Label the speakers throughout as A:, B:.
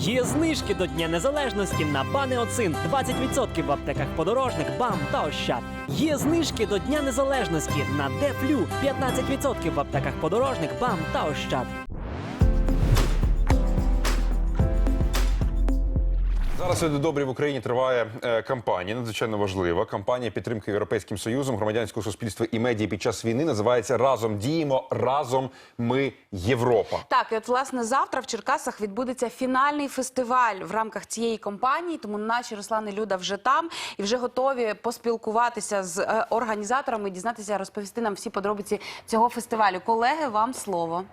A: Є знижки до Дня Незалежності на Банеоцин 20% в аптеках подорожник, БАМ та Ощад. Є знижки до Дня Незалежності на Дефлю 15% в аптеках подорожник, БАМ та Ощад.
B: Зараз люди добрі в Україні триває е, кампанія, надзвичайно важлива. Кампанія підтримки Європейським Союзом, громадянського суспільства і медіа під час війни називається Разом діємо, разом ми Європа.
C: Так, і от власне завтра в Черкасах відбудеться фінальний фестиваль в рамках цієї кампанії. Тому наші Руслан і Люда вже там і вже готові поспілкуватися з е, організаторами, дізнатися, розповісти нам всі подробиці цього фестивалю. Колеги, вам слово.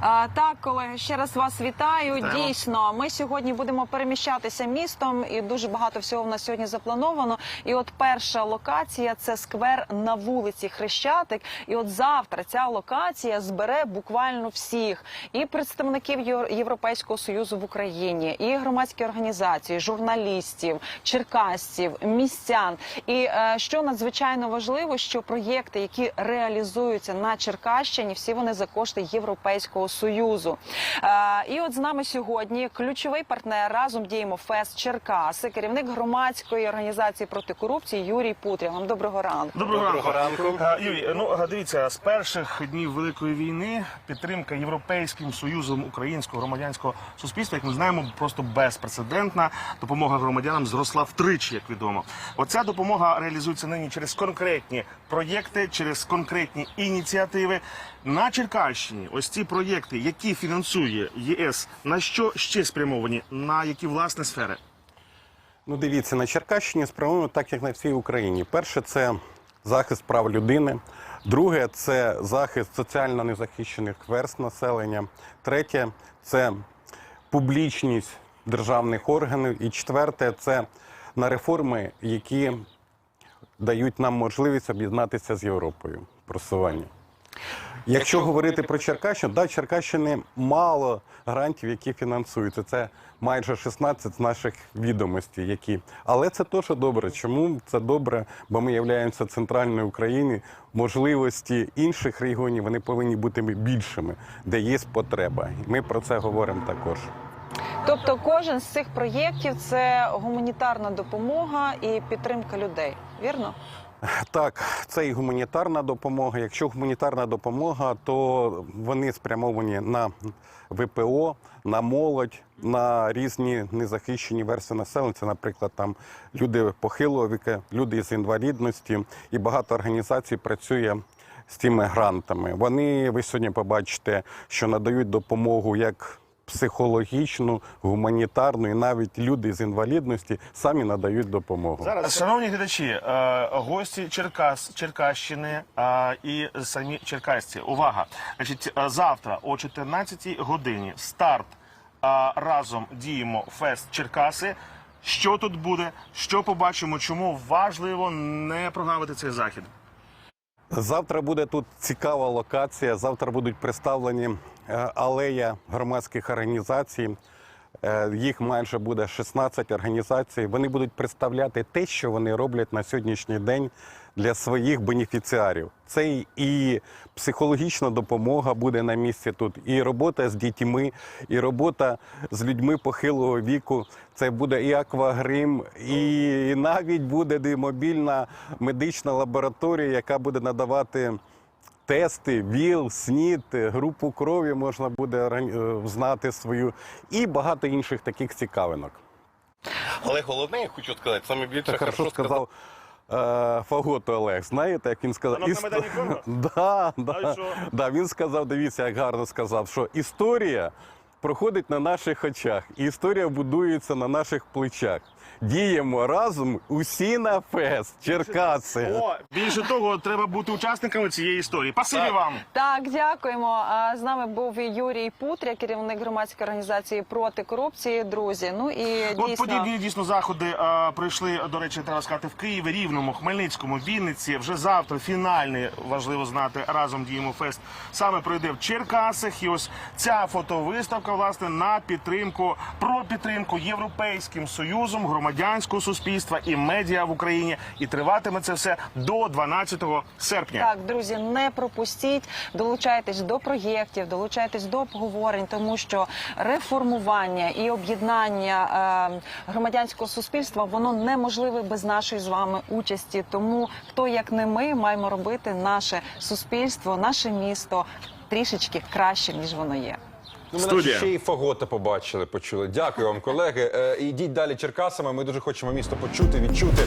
D: Так, колеги, ще раз вас вітаю. Дійсно, ми сьогодні будемо переміщатися містом, і дуже багато всього в нас сьогодні заплановано. І от перша локація це сквер на вулиці Хрещатик. І от завтра ця локація збере буквально всіх і представників Європейського союзу в Україні, і громадські організації, журналістів, черкасців, містян. І е, що надзвичайно важливо, що проєкти, які реалізуються на Черкащині, всі вони за кошти Європейського союзу. Е, і от з нами сьогодні ключовий партнер разом діємо Фест Черкаси, керівник громадської організації проти корупції Юрій Путря. Вам доброго ранку.
E: Доброго, ранку. А, Юрій, ну дивіться, з перших днів Великої війни підтримка Європейським Союзом українського громадянського суспільства, як ми знаємо, просто безпрецедентна. Допомога громадянам зросла втричі, як відомо. Оця допомога реалізується нині через конкретні проєкти, через конкретні ініціативи. На Черкащині ось ці проєкти, які фінансує ЄС, на що ще спрямовані, на які власне сфери?
F: Ну, дивіться, на Черкащині спрямовано так, як на всій Україні. Перше це захист прав людини. Друге це захист соціально незахищених верст населення. Третє це публічність державних органів. І четверте це на реформи, які дають нам можливість об'єднатися з Європою. Просування. Якщо говорити про Черкащину, да, Черкащини мало грантів, які фінансуються. Це майже 16 з наших відомостей, які. Але це теж добре. Чому це добре? Бо ми являємося центральною Україною. Можливості інших регіонів вони повинні бути більшими, де є потреба. Ми про це говоримо також.
D: Тобто, кожен з цих проєктів це гуманітарна допомога і підтримка людей. Вірно?
F: Так, це і гуманітарна допомога. Якщо гуманітарна допомога, то вони спрямовані на ВПО, на молодь, на різні незахищені верстви населення. Це, наприклад, там люди похилого віку, люди з інвалідності, і багато організацій працює. З цими грантами вони ви сьогодні побачите, що надають допомогу як психологічну, гуманітарну, і навіть люди з інвалідності самі надають допомогу.
E: Зараз, шановні глядачі, е, гості Черкас, Черкащини е, і самі черкасці. Увага! Значить, е, завтра о 14-й годині старт разом діємо фест Черкаси. Що тут буде? Що побачимо? Чому важливо не прогавити цей захід?
F: Завтра буде тут цікава локація. Завтра будуть представлені алея громадських організацій. Е, Їх майже буде 16 організацій. Вони будуть представляти те, що вони роблять на сьогоднішній день для своїх бенефіціарів. Це і психологічна допомога буде на місці тут, і робота з дітьми, і робота з людьми похилого віку. Це буде і аквагрим, і навіть буде мобільна медична лабораторія, яка буде надавати. Тести, ВІЛ, СНІД, групу крові можна буде е, знати свою і багато інших таких цікавинок.
G: Але головне, я хочу сказати, саме більше
F: хорошо сказав е, Фагото Олег. Знаєте, як він сказав? «Іс- Да, да, да, він сказав, дивіться, як гарно сказав, що історія проходить на наших очах, і історія будується на наших плечах. Діємо разом усі на фест, Черкаси.
E: О, більше того, треба бути учасниками цієї історії. Спасибі вам.
D: Так, дякуємо. А з нами був Юрій Путря, керівник громадської організації проти корупції. Друзі. Ну і
E: От подібні дійсно заходи а, пройшли, до речі, треба сказати, в Києві, Рівному, Хмельницькому, Вінниці. Вже завтра фінальний, важливо знати, разом діємо фест. Саме пройде в Черкасах. І ось ця фотовиставка підтримка власне на підтримку про підтримку європейським союзом громадянського суспільства і медіа в Україні. І триватиме це все до 12 серпня.
D: Так, друзі, не пропустіть, долучайтесь до проєктів, долучайтесь до обговорень, тому що реформування і об'єднання е, громадянського суспільства воно неможливе без нашої з вами участі. Тому хто як не ми маємо робити наше суспільство, наше місто трішечки краще ніж воно є.
B: Ну, ми
E: Студія.
B: ще і фагота побачили, почули. Дякую вам, колеги. Е, Ідіть далі Черкасами. Ми дуже хочемо місто почути, відчути.